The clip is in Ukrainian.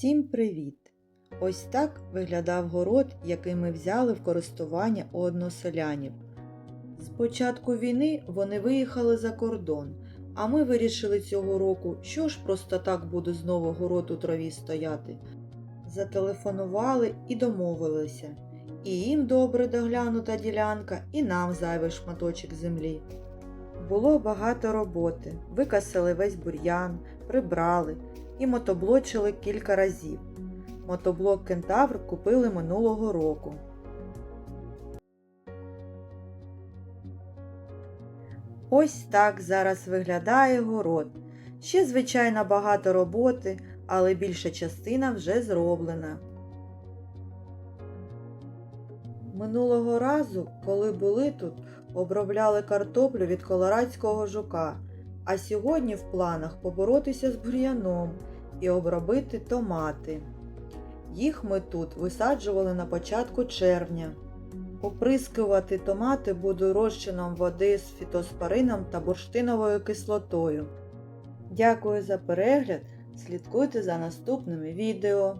Всім привіт! Ось так виглядав город, який ми взяли в користування у односелянів. З початку війни вони виїхали за кордон, а ми вирішили цього року, що ж просто так буде знову город у траві стояти. Зателефонували і домовилися. І їм добре доглянута ділянка, і нам зайвий шматочок землі. Було багато роботи, викасили весь бур'ян, прибрали і мотоблочили кілька разів. Мотоблок Кентавр купили минулого року. Ось так зараз виглядає город. Ще, звичайно, багато роботи, але більша частина вже зроблена. Минулого разу, коли були тут, обробляли картоплю від колорадського жука, а сьогодні в планах поборотися з бур'яном і обробити томати. Їх ми тут висаджували на початку червня. Оприскувати томати буду розчином води з фітоспорином та бурштиновою кислотою. Дякую за перегляд! Слідкуйте за наступними відео.